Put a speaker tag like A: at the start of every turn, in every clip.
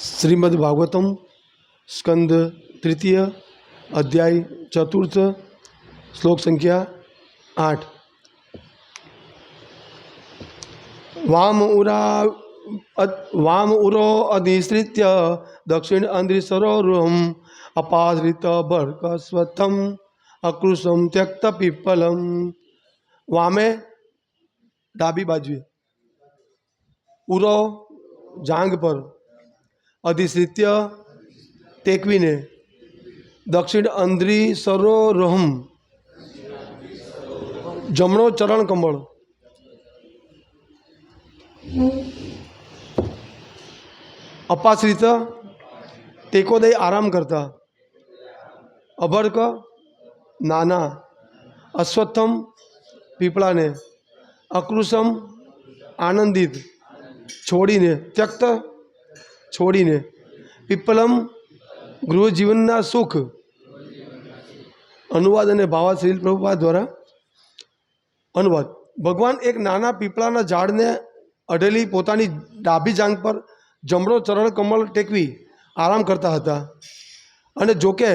A: શ્રીમદ ભાગવતમ સ્કંદ તૃતીય અધ્યાય ચતુર્થ શ્લોક સંખ્યા આઠ. વામ ઉરા વામ ઉરો અધિશ્રિત્ય દક્ષિણ અંધ્રિસરોહમ અપાશ્રિત ભર્કસ્વથમ અકૃષમ ત્યક્ત પીપલમ. વામે ડાબી બાજુએ. ઉરો જાંગ પર અધિશ્રિત્ય ટેકવીને દક્ષિણ અંધ્રી સરોરહમ જમણો ચરણ કમળ અપાશ્રિત ટેકો દઈ આરામ કરતા અભર્ક નાના અશ્વત્થમ પીપળાને અકૃષમ આનંદિત છોડીને ત્યક્ત છોડીને પીપલમ ગૃહજીવનના સુખ, અનુવાદ અને ભાવા શ્રીલ પ્રભુપા દ્વારા અનુવાદ. ભગવાન એક નાના પીપળાના ઝાડને અઢેલી પોતાની ડાબી જાંગ પર જમણો ચરણ કમળ ટેકવી આરામ કરતા હતા. અને જોકે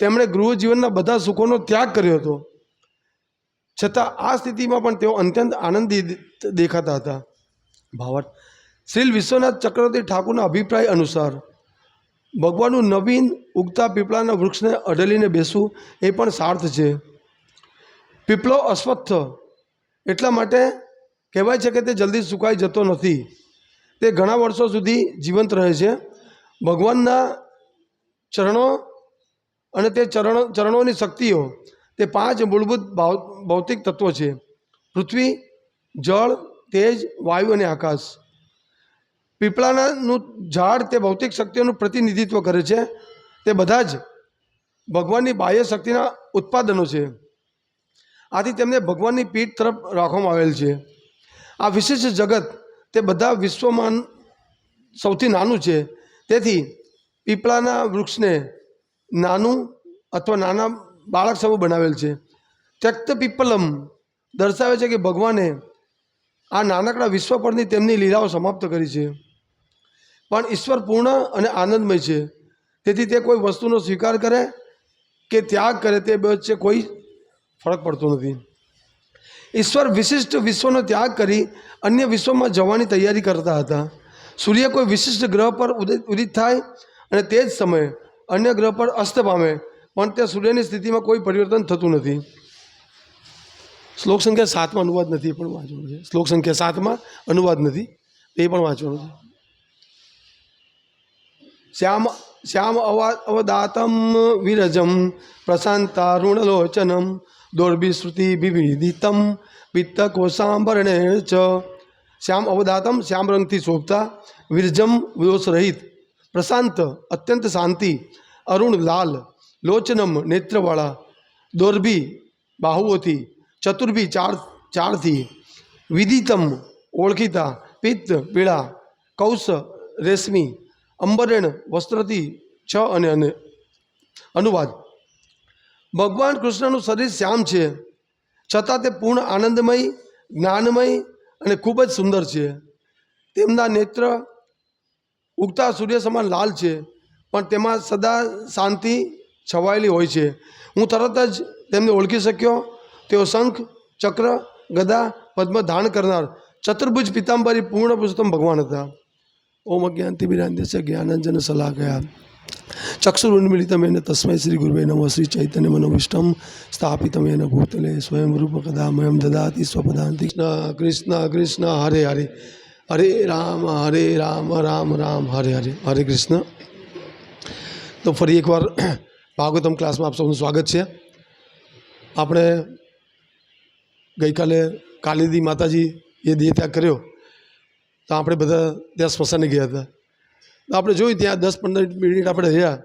A: તેમણે ગૃહજીવનના બધા સુખોનો ત્યાગ કર્યો હતો. છતાં આ સ્થિતિમાં પણ તેઓ અત્યંત આનંદી દેખાતા હતા. ભાવાર્થ શ્રી વિશ્વનાથ ચક્રવર્તી ઠાકુરના અભિપ્રાય અનુસાર, ભગવાનનું નવીન ઉગતા પીપળાના વૃક્ષને અડલીને બેસવું એ પણ સાર્થ છે. પીપળો અસ્વસ્થ એટલા માટે કહેવાય છે કે તે જલ્દી સુકાઈ જતો નથી. તે ઘણા વર્ષો સુધી જીવંત રહે છે. ભગવાનના ચરણો અને તે ચરણ, ચરણોની શક્તિઓ તે પાંચ મૂળભૂત ભૌતિક તત્વો છે. પૃથ્વી, જળ, તેજ, વાયુ અને આકાશ. પીપળાનાનું ઝાડ તે ભૌતિક શક્તિઓનું પ્રતિનિધિત્વ કરે છે. તે બધા જ ભગવાનની બાહ્ય શક્તિના ઉત્પાદનો છે. આથી તેમને ભગવાનની પીઠ તરફ રાખવામાં આવેલ છે. આ વિશિષ્ટ જગત તે બધા વિશ્વમાં સૌથી નાનું છે. તેથી પીપળાના વૃક્ષને નાનું અથવા નાના બાળક સમૂહ બનાવેલ છે. ત્યક્ત પીપલમ દર્શાવે છે કે ભગવાને આ નાનકડા વિશ્વ પરની તેમની લીલાઓ સમાપ્ત કરી છે. પણ ઈશ્વર પૂર્ણ અને આનંદમય છે. તેથી તે કોઈ વસ્તુનો સ્વીકાર કરે કે ત્યાગ કરે તે વચ્ચે કોઈ ફરક પડતો નથી. ઈશ્વર વિશિષ્ટ વિશ્વનો ત્યાગ કરી અન્ય વિશ્વમાં જવાની તૈયારી કરતા હતા. સૂર્ય કોઈ વિશિષ્ટ ગ્રહ પર ઉદિત થાય અને તે જ સમયે અન્ય ગ્રહ પર અસ્ત પામે, પણ તે સૂર્યની સ્થિતિમાં કોઈ પરિવર્તન થતું નથી. શ્લોક સંખ્યા સાતમાં અનુવાદ નથી, એ પણ વાંચવાનું છે. શ્લોક સંખ્યા સાતમાં અનુવાદ નથી, એ પણ વાંચવાનું છે. શ્યામ શ્યામ અવા અવદાતમ વિરજમ પ્રશાંતારુણલોચનમ દોર્ભિશ્રુતિ વિવિદિતમ પિત્તકોશાંબરણે ચ શ્યામ અવદાતમ શ્યામ રંગથી શોભતા વિરજમ દોષરહિત પ્રશાંત અત્યંત શાંતિ અરુણ લાલ લોચનમ નેત્રવાળા દોર્ભી બાહુઓથી ચતુર્ભી ચાર ચારથી વિદિતમ ઓળખીતા પિત્ત પીળા કૌશ રેશમી અંબરેણ વસ્ત્રથી છ અને અને. અનુવાદ. ભગવાન કૃષ્ણનું શરીર શ્યામ છે. છતાં તે પૂર્ણ આનંદમય, જ્ઞાનમય અને ખૂબ જ સુંદર છે. તેમના નેત્ર ઉગતા સૂર્ય સમાન લાલ છે, પણ તેમાં સદા શાંતિ છવાયેલી હોય છે. હું તરત જ તેમને ઓળખી શક્યો. તેઓ શંખ, ચક્ર, ગદા, પદ્મ ધારણ કરનાર ચતુર્ભુજ પિતાંબરી પૂર્ણ પુરુષોત્તમ ભગવાન હતા. ઓમ અજ્ઞાનતિ છે, જ્ઞાનાંજન ગયા. ચક્ષુરુન્મિલિતમેન તસ્મૈ શ્રી ગુરુવે નમઃ શ્રી ચૈતન્ય મનોવિષ્ટમ સ્થાપિતમેન ભૂતલે સ્વયં રૂપ કદામયમ દદાતિ સ્વપદાંતિ. કૃષ્ણ કૃષ્ણ હરે હરે. હરે રામ હરે રામ રામ રામ, હરે હરે. હરે કૃષ્ણ. તો ફરી એકવાર ભાગવતમ ક્લાસમાં આપ સૌનું સ્વાગત છે. આપણે ગઈકાલે કાલિદી માતાજી એ દેહ ત્યાગ કર્યો. તો આપણે બધા ત્યાં સ્મશાને ગયા હતા. તો આપણે જોયું ત્યાં દસ પંદર મિનિટ આપણે રહ્યા.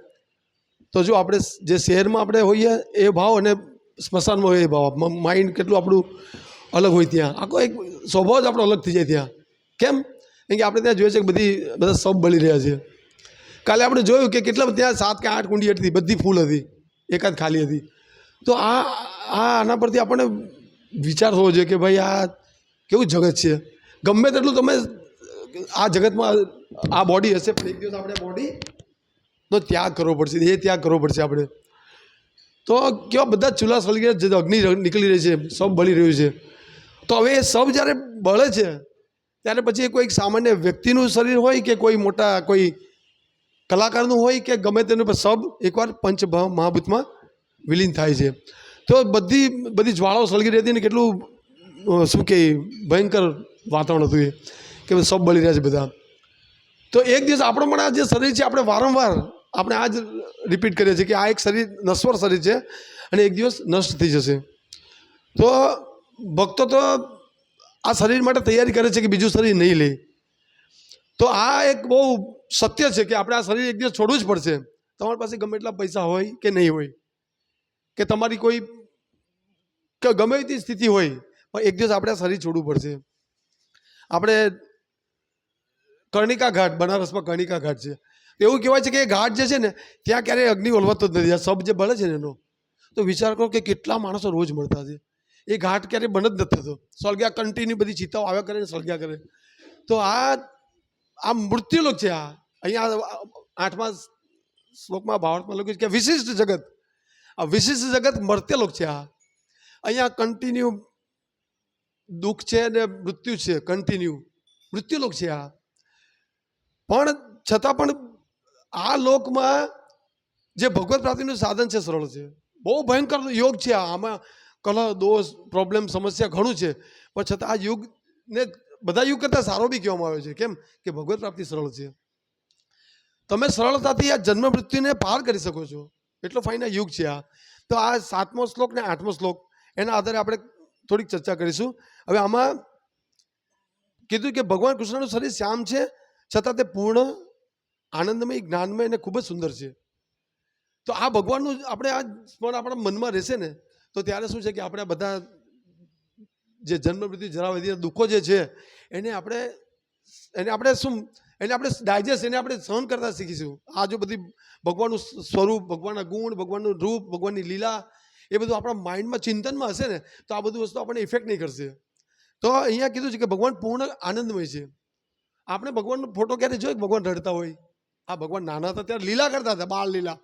A: તો જો આપણે જે શહેરમાં આપણે હોઈએ એ ભાવ અને સ્મશાનમાં હોય એ ભાવ. માઇન્ડ કેટલું આપણું અલગ હોય ત્યાં. આખો એક સ્વભાવ જ આપણો અલગ થઈ જાય ત્યાં. કેમ? કેમ કે આપણે ત્યાં જોઈએ છે કે બધી, બધા સબ બળી રહ્યા છે. કાલે આપણે જોયું કે કેટલા ત્યાં સાત કે આઠ કુંડી હતી, બધી ફૂલ હતી. એકાદ ખાલી હતી. તો આ આ આના પરથી આપણને વિચાર થવો જોઈએ કે ભાઈ આ કેવું જગત છે. ગમે તેટલું તમે આ જગતમાં આ બોડી હશે પણ એક દિવસ આપણે બોડીનો ત્યાગ કરવો પડશે. એ ત્યાગ કરવો પડશે આપણે. તો કેવા બધા ચૂલા સળગી રહ્યા અગ્નિ નીકળી રહી છે સબ બળી રહ્યું છે. તો હવે એ સબ જ્યારે બળે છે, ત્યારે પછી કોઈ સામાન્ય વ્યક્તિનું શરીર હોય કે કોઈ મોટા, કોઈ કલાકારનું હોય કે ગમે તેનું સબ એકવાર પંચ મહાભૂતમાં વિલીન થાય છે. તો બધી બધી જ્વાળાઓ સળગી રહી હતી ને કેટલું શું કે ભયંકર વાતાવરણ હતું એ. કે સબ બળી રહ્યા છે બધા. તો એક દિવસ આપણો પણ આ જે શરીર છે, આપણે વારંવાર આપણે આ જ રિપીટ કરીએ છીએ કે આ એક શરીર નશ્વર શરીર છે અને એક દિવસ નષ્ટ થઈ જશે. તો ભક્તો તો આ શરીર માટે તૈયારી કરે છે કે બીજું શરીર નહીં લે. તો આ એક બહુ સત્ય છે કે આપણે આ શરીર એક દિવસ છોડવું જ પડશે. તમારી પાસે ગમે એટલા પૈસા હોય કે નહીં હોય. કે તમારી કોઈ કે ગમે તે સ્થિતિ હોય, પણ એક દિવસ આપણે આ શરીર છોડવું પડશે. આપણે કર્ણિકા ઘાટ, બનારસમાં કર્ણિકા ઘાટ છે. એવું કહેવાય છે કે એ ઘાટ જે છે ને, ત્યાં ક્યારેય અગ્નિ ઓલવાતો જ નથી. આ સબ જે બળે છે ને એનો, તો વિચાર કરો કે કેટલા માણસો રોજ મળતા છે. એ ઘાટ ક્યારેય બન જ નથી થતો. સળગ્યા કન્ટિન્યુ બધી ચિત્તાઓ આવ્યા કરે ને સળગ્યા કરે. તો આ આ મૃત્યુલોક છે આ. અહીંયા આઠમા શ્લોકમાં ભાવાર્થમાં લખ્યું છે કે વિશિષ્ટ જગત, આ વિશિષ્ટ જગત મર્ત્યલોક છે આ. અહીંયા કન્ટિન્યુ દુઃખ છે ને મૃત્યુ છે કન્ટિન્યુ મૃત્યુલોક છે આ. પણ છતાં પણ આ લોકમાં જે ભગવત પ્રાપ્તિનું સાધન છે સરળ છે. બહુ ભયંકર યોગ છે. આમાં કલહ, દોષ પ્રોબ્લેમ સમસ્યા ઘણું છે. પણ છતાં આ યુગને બધા યુગ કરતાં સારો બી કહેવામાં આવે છે. કેમ? કે ભગવત પ્રાપ્તિ સરળ છે. તમે સરળતાથી આ જન્મ મૃત્યુને પાર કરી શકો છો. એટલો ફાઇન આ યુગ છે આ. તો આ સાતમો શ્લોક ને આઠમો શ્લોક, એના આધારે આપણે થોડીક ચર્ચા કરીશું. હવે આમાં કીધું કે ભગવાન કૃષ્ણનું શરીર શ્યામ છે છતાં તે પૂર્ણ આનંદમય, જ્ઞાનમય અને ખૂબ જ સુંદર છે. તો આ ભગવાનનું આપણે આ સ્મરણ આપણા મનમાં રહેશે ને, તો ત્યારે શું છે કે આપણે બધા જે જન્મ મૃત્યુ જરા વધી દુઃખો જે છે, એને આપણે એને આપણે શું, એને આપણે ડાયજેસ્ટ, એને આપણે સહન કરતા શીખીશું. આ જો બધી ભગવાનનું સ્વરૂપ, ભગવાનના ગુણ, ભગવાનનું રૂપ, ભગવાનની લીલા, એ બધું આપણા માઇન્ડમાં, ચિંતનમાં હશે ને, તો આ બધું વસ્તુ આપણને ઇફેક્ટ નહીં કરશે. તો અહીંયા કીધું છે કે ભગવાન પૂર્ણ આનંદમય છે. આપણે ભગવાનનો ફોટો ક્યારે જોયો ભગવાન રડતા હોય? આ ભગવાન નાના હતા ત્યારે લીલા કરતા હતા, બાળ લીલા.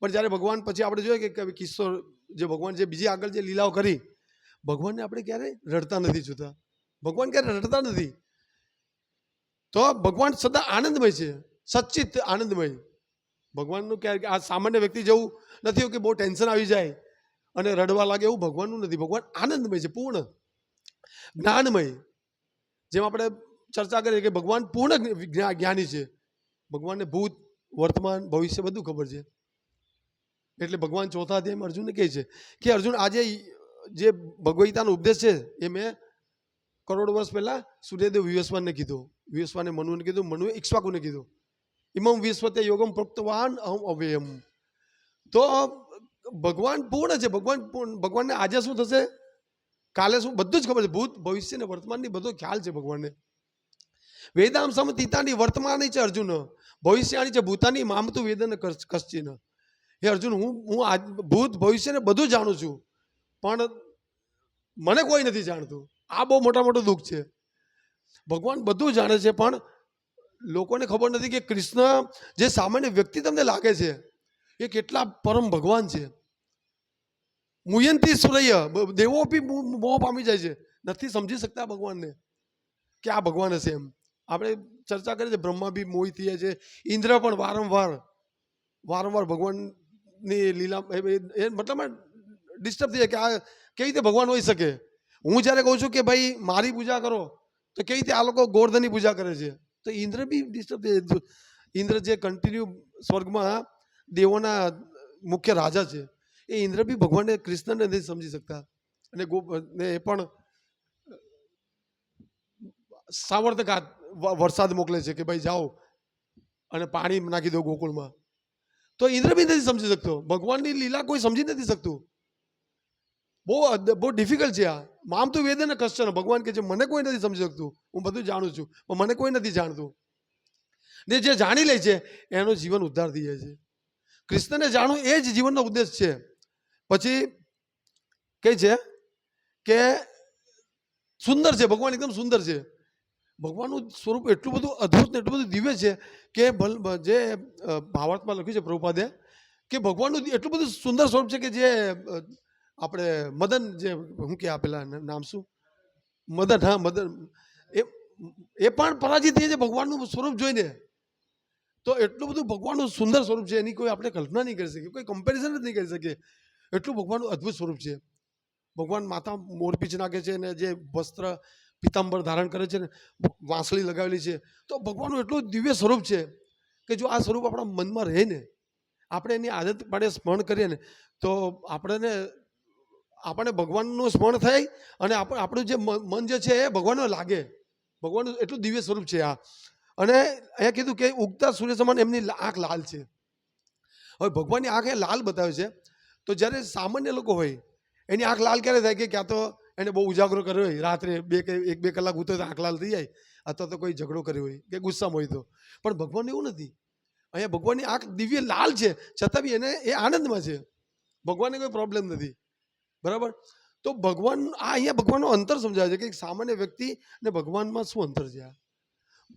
A: પણ જ્યારે ભગવાન પછી આપણે જોઈએ કે કિસ્સો જે ભગવાન જે બીજી આગળ જે લીલાઓ કરી, ભગવાનને આપણે ક્યારેય રડતા નથી જોતા. ભગવાન ક્યારે રડતા નથી. તો ભગવાન સદા આનંદમય છે, સચ્ચિત આનંદમય. ભગવાનનું ક્યારે આ સામાન્ય વ્યક્તિ જેવું નથી કે બહુ ટેન્શન આવી જાય અને રડવા લાગે એવું ભગવાનનું નથી. ભગવાન આનંદમય છે, પૂર્ણ. જ્ઞાનમય. જેમ આપણે ચર્ચા કરી કે ભગવાન પૂર્ણ જ્ઞાની છે. ભગવાનને ભૂત, વર્તમાન, ભવિષ્ય બધું ખબર છે. એટલે ભગવાન ચોથા અધ્યાયમાં અર્જુનને કહે છે કે અર્જુન, આજે જે ભગવગીતાનો ઉપદેશ છે એ મેં કરોડ વર્ષ પહેલાં સૂર્યદેવ વિવસ્વાનને કીધો. વિવસ્વાને મનુને કીધું, મનુએ ઈક્ષ્વાકુને કીધું. ઇમમ વિશ્વતે યોગમ પ્રોક્તવાન અહમ અવ્યયમ. તો ભગવાન પૂર્ણ છે, ભગવાન પૂર્ણ, ભગવાનને આજે શું થશે? કાલે શું, બધું જ ખબર છે. ભૂત, ભવિષ્ય ને વર્તમાનની બધો ખ્યાલ છે ભગવાનને. વેદામ સમતીતાની વર્તમાની છે અર્જુન. ભવિષ્યાની છે ભૂતાની મામતું વેદન કશ્ચિન હે અર્જુન, હું હું આજ ભૂત ભવિષ્યને બધું જાણું છું, પણ મને કોઈ નથી જાણતું. આ બહુ મોટા મોટું દુઃખ છે. ભગવાન બધું જાણે છે, પણ લોકોને ખબર નથી કે કૃષ્ણ જે સામાન્ય વ્યક્તિ તમને લાગે છે, એ કેટલા પરમ ભગવાન છે. મુયંતી સુરૈય દેવો બી મોહ પામી જાય છે. નથી સમજી શકતા ભગવાનને કે આ ભગવાન હશે એમ. આપણે ચર્ચા કરીએ છીએ, બ્રહ્મા બી મોહિત થયા છે. ઇન્દ્ર પણ વારંવાર વારંવાર ભગવાનની લીલા, એ- મતલબ ડિસ્ટર્બ થઈ જાય કે આ કેવી રીતે ભગવાન હોઈ શકે? હું જ્યારે કહું છું કે ભાઈ, મારી પૂજા કરો, તો કેવી રીતે આ લોકો ગોર્ધનની પૂજા કરે છે? તો ઇન્દ્ર બી ડિસ્ટર્બ થઈ જાય. ઇન્દ્ર જે કન્ટિન્યુ સ્વર્ગમાં દેવોના મુખ્ય રાજા છે, એ ઇન્દ્ર બી ભગવાનને કૃષ્ણને નથી સમજી શકતા. અને ગો, ને એ પણ સાવર્તકાત વરસાદ મોકલે છે કે ભાઈ જાઓ અને પાણી નાખી દો ગોકુળમાં. તો ઇન્દ્ર બી નથી સમજી શકતો. ભગવાનની લીલા કોઈ સમજી નથી શકતું. બહુ બહુ ડિફિકલ્ટ છે આ. મામ તો વેદન કશ્ચન ભગવાન કે છે, મને કોઈ નથી સમજી શકતું. હું બધું જાણું છું, પણ મને કોઈ નથી જાણતું. ને જે જાણી લે છે, એનું જીવન ઉદ્ધાર થઈ જાય છે. કૃષ્ણને જાણવું એ જ જીવનનો ઉદ્દેશ છે. પછી કઈ છે કે સુંદર છે. ભગવાન એકદમ સુંદર છે. ભગવાનનું સ્વરૂપ એટલું બધું અદ્ભુત ને એટલું બધું દિવ્ય છે કે જે ભાવાર્થમાં લખ્યું છે પ્રભુપાદે, કે ભગવાનનું એટલું બધું સુંદર સ્વરૂપ છે કે જે આપણે મદન જે શું કે આપેલા નામ શું? મદન, હા, મદન. એ એ પણ પરાજિત થઈ છે ભગવાનનું સ્વરૂપ જોઈને. તો એટલું બધું ભગવાનનું સુંદર સ્વરૂપ છે, એની કોઈ આપણે કલ્પના નહીં કરી શકીએ, કોઈ કમ્પેરિઝન જ નહીં કરી શકીએ. એટલું ભગવાનનું અદ્ભુત સ્વરૂપ છે. ભગવાન માતા મોરપીંછ નાખે છે ને જે વસ્ત્ર પિતાંબર ધારણ કરે છે ને, વાંસળી લગાવેલી છે. તો ભગવાનનું એટલું દિવ્ય સ્વરૂપ છે કે જો આ સ્વરૂપ આપણા મનમાં રહે ને, આપણે એની આદત પાડે સ્મરણ કરીએ ને, તો આપણને આપણને ભગવાનનું સ્મરણ થાય અને આપણે આપણું જે મન મન જે છે એ ભગવાનને લાગે. ભગવાનનું એટલું દિવ્ય સ્વરૂપ છે આ. અને અહીંયા કીધું કે ઉગતા સૂર્ય સમાન એમની આંખ લાલ છે. હવે ભગવાનની આંખ એ લાલ બતાવે છે. તો જ્યારે સામાન્ય લોકો હોય, એની આંખ લાલ ક્યારે થાય કે ક્યાં તો એને બહુ ઉજાગરો કર્યો હોય. રાત્રે બે કે, એક બે કલાક ઉતરે તો આંખ લાલ થઈ જાય. અથવા તો કોઈ ઝઘડો કર્યો હોય કે ગુસ્સામાં હોય તો. પણ ભગવાન એવું નથી. અહીંયા ભગવાનની આંખ દિવ્ય લાલ છે. છતાં બી એને એ આનંદમાં છે. ભગવાનને કોઈ પ્રોબ્લેમ નથી. બરાબર? તો ભગવાન, આ અહીંયા ભગવાનનો અંતર સમજાવે છે કે સામાન્ય વ્યક્તિ અને ભગવાનમાં શું અંતર છે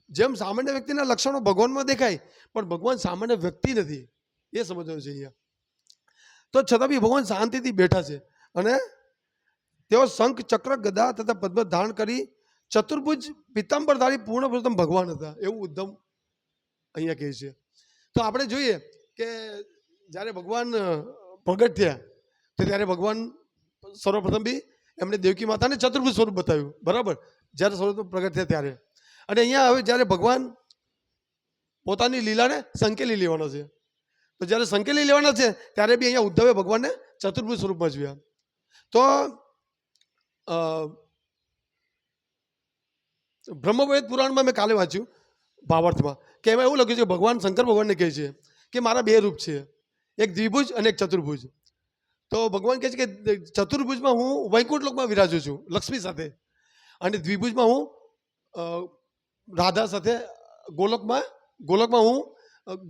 A: જેમ સામાન્ય વ્યક્તિના લક્ષણો ભગવાનમાં દેખાય, પણ ભગવાન સામાન્ય વ્યક્તિ નથી. એ સમજવાનું છે અહીંયા. તો છતાં બી ભગવાન શાંતિથી બેઠા છે. અને તેઓ શંખ, ચક્ર, ગદા તથા પદ્મ ધારણ કરી ચતુર્ભુજ પિત્તાંબરધારી પૂર્ણ પુરુષોત્તમ ભગવાન હતા. એવું ઉદ્ધમ અહીંયા કહે છે. તો આપણે જોઈએ કે જ્યારે ભગવાન પ્રગટ થયા, તો ત્યારે ભગવાન સર્વપ્રથમ બી એમણે દેવકી માતાને ચતુર્ભુજ સ્વરૂપ બતાવ્યું. બરાબર? જ્યારે સર્વપ્રથમ પ્રગટ થયા ત્યારે. અને અહીંયા હવે જ્યારે ભગવાન પોતાની લીલાને સંકેલી લેવાનો છે. તો જ્યારે સંકેલી લેવાના છે, ત્યારે બી અહીંયા ઉદ્ધવે ભગવાનને ચતુર્ભુજ સ્વરૂપમાં જોયા તો બ્રહ્મવેદ પુરાણમાં મેં કાલે વાંચ્યું, ભાવાર્થમાં, કે એમાં એવું લખ્યું છે, ભગવાન, શંકર ભગવાનને કહે છે કે મારા બે રૂપ છે, એક દ્વિભુજ અને એક ચતુર્ભુજ. તો ભગવાન કહે છે કે ચતુર્ભુજમાં હું વૈકુંઠ લોકમાં વિરાજું છું, લક્ષ્મી સાથે. અને દ્વિભુજમાં હું રાધા સાથે, ગોલકમાં ગોલકમાં હું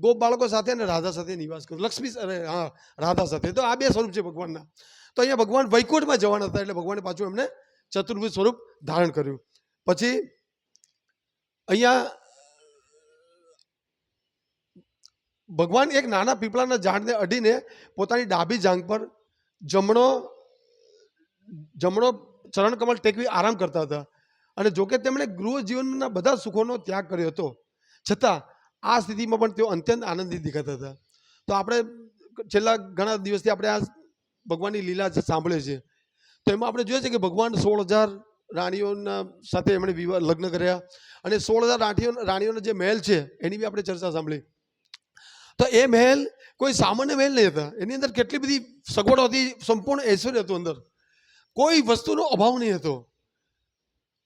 A: ગોપ બાળકો સાથે અને રાધા સાથે નિવાસ કરું, લક્ષ્મી હા, રાધા સાથે. તો આ બે સ્વરૂપ છે ભગવાનના. તો અહીંયા ભગવાન વૈકુંઠમાં જવાના હતા એટલે ભગવાને પાછું એમને ચતુર્ભુજ સ્વરૂપ ધારણ કર્યું. પછી અહીંયા ભગવાન એક નાના પીપળાના ઝાડને અડીને પોતાની ડાબી જાંગ પર જમણો જમણો ચરણકમળ ટેકવી આરામ કરતા હતા. અને જોકે તેમણે ગૃહ જીવનના બધા સુખોનો ત્યાગ કર્યો હતો. છતાં આ સ્થિતિમાં પણ તેઓ અત્યંત આનંદિત દેખાતા હતા. તો આપણે છેલ્લા ઘણા દિવસથી આપણે આ ભગવાનની લીલા સાંભળે છે, તો એમાં આપણે જોઈએ છે કે ભગવાન સોળ હજાર રાણીઓના સાથે એમણે વિવાહ, લગ્ન કર્યા અને સોળ હજાર રાણીઓ રાણીઓનો જે મહેલ છે, એની બી આપણે ચર્ચા સાંભળી. તો એ મહેલ કોઈ સામાન્ય મહેલ નહીં હતા. એની અંદર કેટલી બધી સગવડો હતી સંપૂર્ણ ઐશ્વર્ય હતું અંદર. કોઈ વસ્તુનો અભાવ નહીં હતો.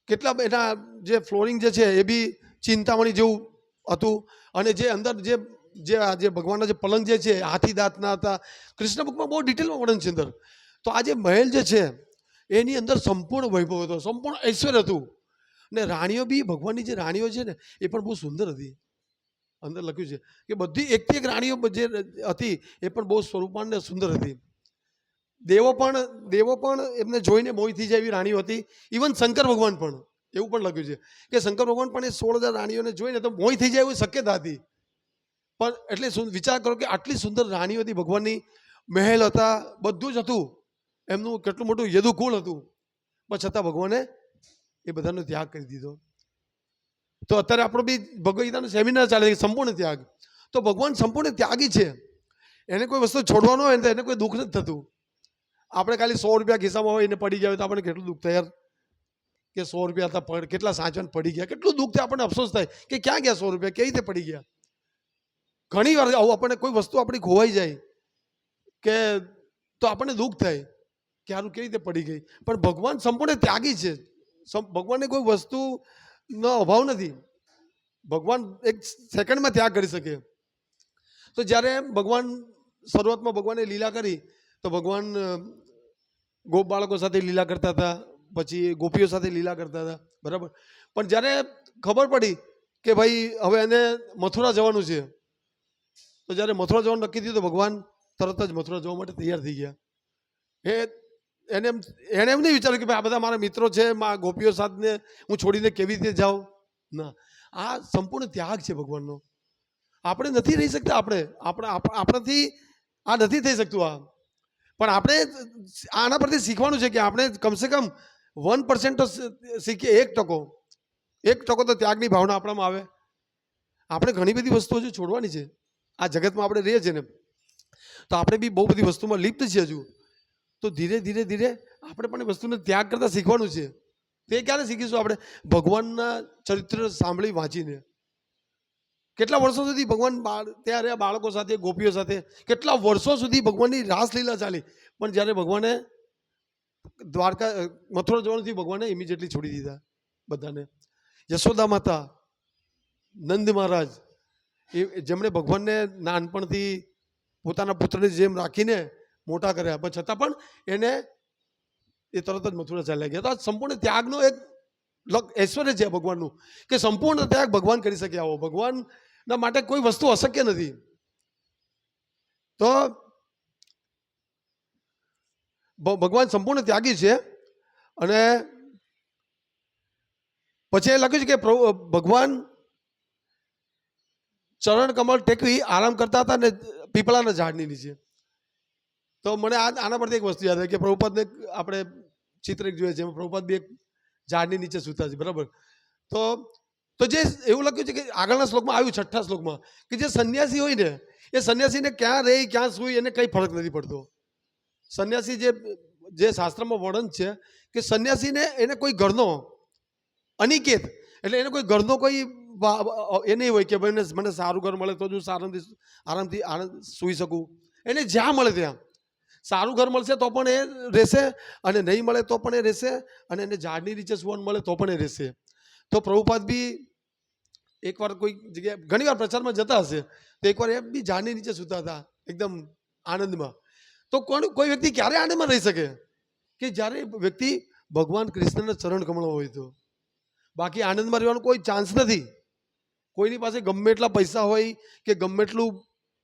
A: કેટલા એના જે ફ્લોરિંગ જે છે, એ બી ચિંતામણી જેવું હતું. અને જે અંદર જે જે આજે ભગવાનના જે પલંગ જે છે, હાથી દાંતના હતા, કૃષ્ણ બુકમાં બહુ ડિટેલમાં વર્ણન છે અંદર. તો આ જે મહેલ જે છે, એની અંદર સંપૂર્ણ વૈભવ હતો, સંપૂર્ણ ઐશ્વર્ય હતું. ને રાણીઓ બી, ભગવાનની જે રાણીઓ છે ને, એ પણ બહુ સુંદર હતી. અંદર લખ્યું છે કે બધી એકથી એક રાણીઓ જે હતી, એ પણ બહુ સ્વરૂપવાન ને સુંદર હતી. દેવો પણ દેવો પણ એમને જોઈને મોહી થઈ જાય એવી રાણીઓ હતી. ઇવન શંકર ભગવાન પણ. એવું પણ લખ્યું છે કે શંકર ભગવાન પણ એ સોળ હજાર રાણીઓને જોઈને તો મોહી થઈ જાય એવી શક્યતા હતી. પણ એટલે વિચાર કરો કે આટલી સુંદર રાણીઓ હતી, ભગવાનની મહેલ હતા, બધું જ હતું. એમનું કેટલું મોટું યદુકુળ હતું. પણ છતાં ભગવાને એ બધાનો ત્યાગ કરી દીધો. તો અત્યારે આપણો બી ભગવદ ગીતાનો સેમિનાર ચાલે છે, સંપૂર્ણ ત્યાગ. તો ભગવાન સંપૂર્ણ ત્યાગી છે. એને કોઈ વસ્તુ છોડવાનો હોય ને તો એને કોઈ દુઃખ નથી થતું. આપણે ખાલી સો રૂપિયા ખિસ્સામાં હોય એને પડી ગયા હોય તો આપણને કેટલું દુઃખ થાય યાર? કે સો રૂપિયા હતા કેટલા સાચવાને પડી ગયા? કેટલું દુઃખ થાય આપણને અફસોસ થાય કે ક્યાં ગયા સો રૂપિયા? કેવી રીતે પડી ગયા? ઘણી વાર આવું આપણને કોઈ વસ્તુ આપણી ખોવાઈ જાય કે તો આપણને દુઃખ થાય કે આનું કેવી રીતે પડી ગઈ. પણ ભગવાન સંપૂર્ણ ત્યાગી છે. ભગવાનને કોઈ વસ્તુનો અભાવ નથી. ભગવાન એક સેકન્ડમાં ત્યાગ કરી શકે. તો જ્યારે ભગવાન શરૂઆતમાં ભગવાને લીલા કરી, તો ભગવાન ગોપ બાળકો સાથે લીલા કરતા હતા, પછી ગોપીઓ સાથે લીલા કરતા હતા. બરાબર? પણ જ્યારે ખબર પડી કે ભાઈ, હવે એને મથુરા જવાનું છે તો જ્યારે મથુરા જવાનું નક્કી થયું તો ભગવાન તરત જ મથુરા જવા માટે તૈયાર થઈ ગયા. એ એને એમ એણે એમ નહીં વિચાર્યું કે ભાઈ આ બધા મારા મિત્રો છે, મા ગોપીઓ સાથને હું છોડીને કેવી રીતે જાઉં? ના. આ સંપૂર્ણ ત્યાગ છે ભગવાનનો. આપણે નથી રહી શકતા આપણે. આપણે આપણાથી આ નથી થઈ શકતું આ. પણ આપણે આના પરથી શીખવાનું છે કે આપણે કમસે કમ વન પર્સન્ટ તો શીખીએ એક ટકો. એક ટકો તો ત્યાગની ભાવના આપણામાં આવે. આપણે ઘણી બધી વસ્તુઓ જે છોડવાની છે આ જગતમાં આપણે રહીએ છીએ ને, તો આપણે બી બહુ બધી વસ્તુમાં લિપ્ત છીએ હજુ. તો ધીરે ધીરે ધીરે આપણે પણ એ વસ્તુને ત્યાગ કરતાં શીખવાનું છે. તે ક્યારે શીખીશું આપણે? ભગવાનના ચરિત્ર સાંભળી વાંચીને. કેટલા વર્ષો સુધી ભગવાન ત્યાં રહ્યા બાળકો સાથે, ગોપીઓ સાથે? કેટલા વર્ષો સુધી ભગવાનની રાસલીલા ચાલી? પણ જ્યારે ભગવાને દ્વારકા મથુરા જવાનુંથી ભગવાને ઇમિજિએટલી છોડી દીધા બધાને. યશોદા માતા, નંદ મહારાજ એ જેમણે ભગવાનને નાનપણથી પોતાના પુત્રને જેમ રાખીને મોટા કર્યા, પણ છતાં પણ એને એ તરત જ મથુરા ચાલ્યા ગયા. તો આ સંપૂર્ણ ત્યાગનો એક ઐશ્વર્ય છે ભગવાનનું, કે સંપૂર્ણ ત્યાગ ભગવાન કરી શકે આવો ભગવાનના માટે કોઈ વસ્તુ અશક્ય નથી. તો ભગવાન સંપૂર્ણ ત્યાગી છે અને પછી એ લખ્યું છે કે ભગવાન ચરણ કમળ ટેકવી આરામ કરતા હતા ને પીપળાના ઝાડની નીચે. તો મને આ આના પરથી એક વસ્તુ યાદ આવે કે પ્રભુપદને આપણે ચિત્ર એક જોઈએ છે પ્રભુપદ બી એક ઝાડની નીચે સૂતા છે, બરાબર? તો તો જે એવું લખ્યું છે કે આગળના શ્લોકમાં આવ્યું છઠ્ઠા શ્લોકમાં, કે જે સંન્યાસી હોય ને, એ સંન્યાસીને ક્યાં રહે, ક્યાં સૂઈ એને કંઈ ફરક નથી પડતો. સંન્યાસી જે જે શાસ્ત્રમાં વર્ણન છે કે સંન્યાસીને એને કોઈ ઘરનો અનિકેત, એટલે એને કોઈ ઘરનો કોઈ એ નહીં હોય કે ભાઈ મને- મને સારું ઘર મળે તો જ હું આરામથી આરામથી આનંદ સૂઈ શકું. એને જ્યાં મળે ત્યાં. સારું ઘર મળશે તો પણ એ રહેશે અને નહીં મળે તો પણ એ રહેશે અને એને ઝાડની નીચે સુવન મળે તો પણ એ રહેશે. તો પ્રભુપાદ બી એકવાર કોઈ જગ્યાએ, ઘણીવાર પ્રચારમાં જતા હશે, તો એકવાર એ બી ઝાડની નીચે સૂતા હતા, એકદમ આનંદમાં. તો કોણ, કોઈ વ્યક્તિ ક્યારે આનંદમાં રહી શકે? કે જ્યારે વ્યક્તિ ભગવાન કૃષ્ણના ચરણ કમળો હોય તો? બાકી આનંદમાં રહેવાનો કોઈ ચાન્સ નથી. કોઈની પાસે ગમે એટલા પૈસા હોય કે ગમે એટલું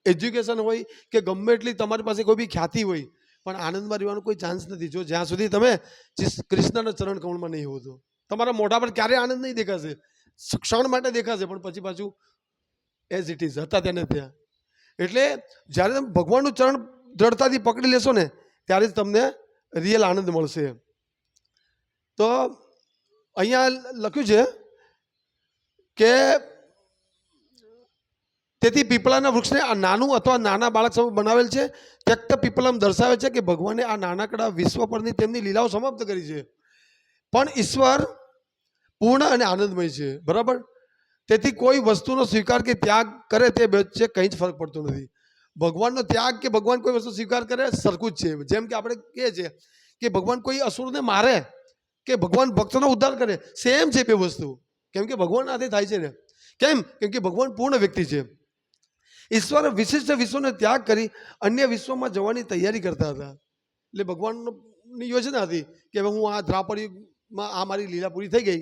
A: એજ્યુકેશન હોય કે ગમે એટલી તમારી પાસે કોઈ બી ખ્યાતિ હોય, પણ આનંદમાં રહેવાનો કોઈ ચાન્સ નથી. જો જ્યાં સુધી તમે કૃષ્ણના ચરણ કમળમાં નહીં હો તો. તમારા મોઢા પર ક્યારેય આનંદ નહીં દેખાશે. ક્ષણ માટે દેખાશે, પણ પછી પાછું એઝ ઇટ ઇઝ હતા તેને ત્યાં. એટલે જ્યારે તમે ભગવાનનું ચરણ દ્રઢતાથી પકડી લેશો ને, ત્યારે જ તમને રિયલ આનંદ મળશે. તો અહીંયા લખ્યું છે કે તેથી પીપળાના વૃક્ષને આ નાનું અથવા નાના બાળક સમૂહ બનાવેલ છે. ત્યક્ત પીપળમ દર્શાવે છે કે ભગવાને આ નાનકડા વિશ્વ પરની તેમની લીલાઓ સમાપ્ત કરી છે. પણ ઈશ્વર પૂર્ણ અને આનંદમય છે. બરાબર? તેથી કોઈ વસ્તુનો સ્વીકાર કે ત્યાગ કરે તે વચ્ચે કંઈ જ ફરક પડતો નથી. ભગવાનનો ત્યાગ કે ભગવાન કોઈ વસ્તુ સ્વીકાર કરે સરખું જ છે. જેમ કે આપણે કહે છે કે ભગવાન કોઈ અસુરને મારે કે ભગવાન ભક્તનો ઉદ્ધાર કરે, સેમ છે બે વસ્તુ. કેમ કે ભગવાન આથી થાય છે ને. કેમ? કેમ કે ભગવાન પૂર્ણ વ્યક્તિ છે. ઈશ્વર વિશિષ્ટ વિશ્વનો ત્યાગ કરી અન્ય વિશ્વમાં જવાની તૈયારી કરતા હતા. એટલે ભગવાનની યોજના હતી કે હવે હું આ દ્રાપરીમાં આ મારી લીલા પૂરી થઈ ગઈ,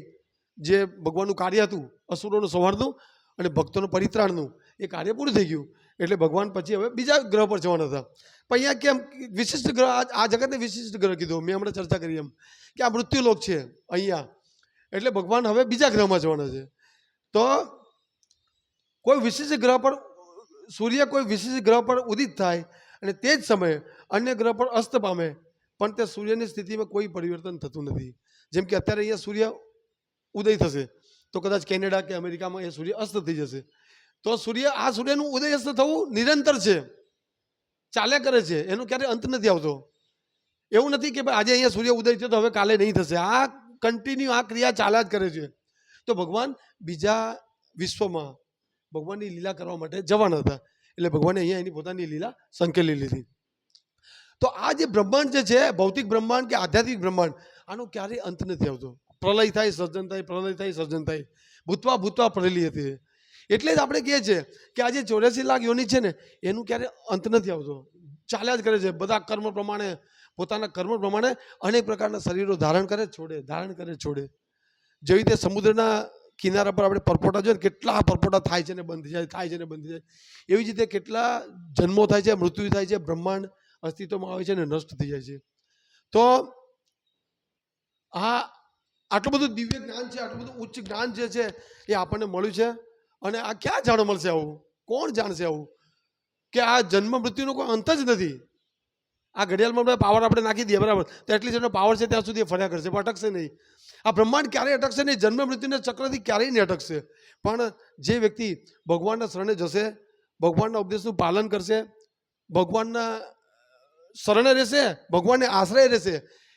A: જે ભગવાનનું કાર્ય હતું, અસુરોનું સંહારનું અને ભક્તોનું પરિત્રાણનું, એ કાર્ય પૂરું થઈ ગયું. એટલે ભગવાન પછી હવે બીજા ગ્રહ પર જવાના હતા. પણ અહીંયા કેમ વિશિષ્ટ ગ્રહ આ જગતને વિશિષ્ટ ગ્રહ કીધો. મેં હમણાં ચર્ચા કરી એમ કે આ મૃત્યુલોક છે અહીંયા. એટલે ભગવાન હવે બીજા ગ્રહમાં જવાના છે. તો કોઈ વિશિષ્ટ ગ્રહ પર સૂર્ય કોઈ વિશિષ્ટ ગ્રહ પર ઉદિત થાય અને તે જ સમયે અન્ય ગ્રહ પર અસ્ત પામે, પણ તે સૂર્યની સ્થિતિમાં કોઈ પરિવર્તન થતું નથી. જેમ કે અત્યારે અહીંયા સૂર્ય ઉદય થશે, તો કદાચ કેનેડા કે અમેરિકામાં એ સૂર્ય અસ્ત થઈ જશે. તો સૂર્ય, આ સૂર્યનું ઉદય અસ્ત થવું નિરંતર છે. ચાલ્યા કરે છે. એનો ક્યારેય અંત નથી આવતો. એવું નથી કે આજે અહીંયા સૂર્ય ઉદય છે તો હવે કાલે નહીં થશે. આ કન્ટિન્યુ આ ક્રિયા ચાલ્યા જ કરે છે. તો ભગવાન બીજા વિશ્વમાં ભગવાનની લીલા કરવા માટે જવાના હતા. એટલે ભગવાને અહીંયા એની પોતાની લીલા સંકેલી લીધી. તો આ જે બ્રહ્માંડ જે છે, ભૌતિક બ્રહ્માંડ કે આધ્યાત્મિક બ્રહ્માંડ, આનો ક્યારેય અંત નથી આવતો. પ્રલય થાય, સર્જન થાય, પ્રલય થાય, સર્જન થાય. ભૂતવા ભૂતવા પડેલી હતી. એટલે જ આપણે કહીએ છીએ કે આ જે ચોર્યાસી લાખ યોની છે ને, એનું ક્યારે અંત નથી આવતો. ચાલ્યા જ કરે છે. બધા કર્મ પ્રમાણે, પોતાના કર્મ પ્રમાણે અનેક પ્રકારના શરીરો ધારણ કરે, છોડે, ધારણ કરે, છોડે. જેવી રીતે સમુદ્રના કિનારા પર આપણે પરપોટા જોઈએ કેટલા પરપોટા થાય છે ને બંધ જાય, થાય છે ને બંધ જાય. એવી જ રીતે કેટલા જન્મો થાય છે, મૃત્યુ થાય છે, બ્રહ્માંડ અસ્તિત્વમાં આવે છે ને નષ્ટ થઈ જાય છે. તો આ આટલું બધું દિવ્ય જ્ઞાન છે, આટલું બધું ઉચ્ચ જ્ઞાન જે છે એ આપણને મળ્યું છે. અને આ ક્યાં જાણવા મળશે આવું? કોણ જાણશે આવું? કે આ જન્મ મૃત્યુનો કોઈ અંત જ નથી. આ ઘડિયાળમાં પાવર આપણે નાખી દઈએ, બરાબર? તો એટલી જેનો પાવર છે ત્યાં સુધી ફર્યા કરશે, પણ અટકશે નહીં. આ બ્રહ્માંડ ક્યારેય અટકશે નહીં. જન્મ મૃત્યુના ચક્રથી ક્યારેય નહીં અટકશે. પણ જે વ્યક્તિ ભગવાનના શરણે જશે, ભગવાનના ઉપદેશનું પાલન કરશે, ભગવાનના શરણે રહેશે, ભગવાનને આશ્રય રહેશે,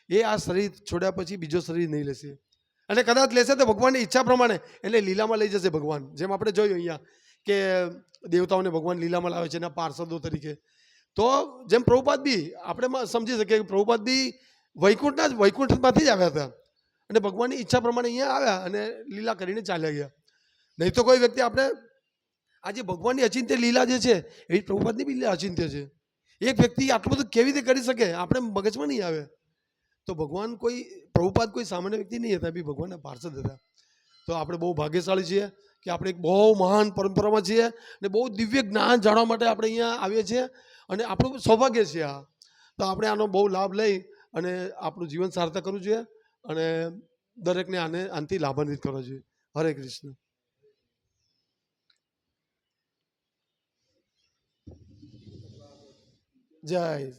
A: એ આ શરીર છોડ્યા પછી બીજો શરીર નહીં લેશે. અને કદાચ લેશે તો ભગવાનની ઈચ્છા પ્રમાણે એટલે લીલામાં લઈ જશે ભગવાન. જેમ આપણે જોયું અહીંયા કે દેવતાઓને ભગવાન લીલામાં લાવે છે એના પાર્ષદો તરીકે. તો જેમ પ્રભુપાદ બી, આપણે સમજી શકીએ કે પ્રભુપાદ બી વૈકુંઠના જ, વૈકુંઠમાંથી જ આવ્યા હતા. અને ભગવાનની ઈચ્છા પ્રમાણે અહીંયા આવ્યા અને લીલા કરીને ચાલ્યા ગયા. નહીં તો કોઈ વ્યક્તિ આપણે આજે ભગવાનની અચિંત્ય લીલા જે છે, એવી પ્રભુપાદની બી અચિંત્ય છે. એક વ્યક્તિ આટલું બધું કેવી રીતે કરી શકે? આપણે મગજમાં નહીં આવે. તો ભગવાન કોઈ, પ્રભુપાદ કોઈ સામાન્ય વ્યક્તિ નહીં હતા બી ભગવાનના પાર્ષદ હતા. તો આપણે બહુ ભાગ્યશાળી છીએ કે આપણે એક બહુ મહાન પરંપરામાં છીએ અને બહુ દિવ્ય જ્ઞાન જાણવા માટે આપણે અહીંયા આવીએ છીએ અને આપણું સૌભાગ્ય છે આ. તો આપણે આનો બહુ લાભ લઈ અને આપણું જીવન સાર્થક કરવું જોઈએ. અને દરેકને આને આનાથી લાભાન્વિત કરવો જોઈએ. હરે કૃષ્ણ. જય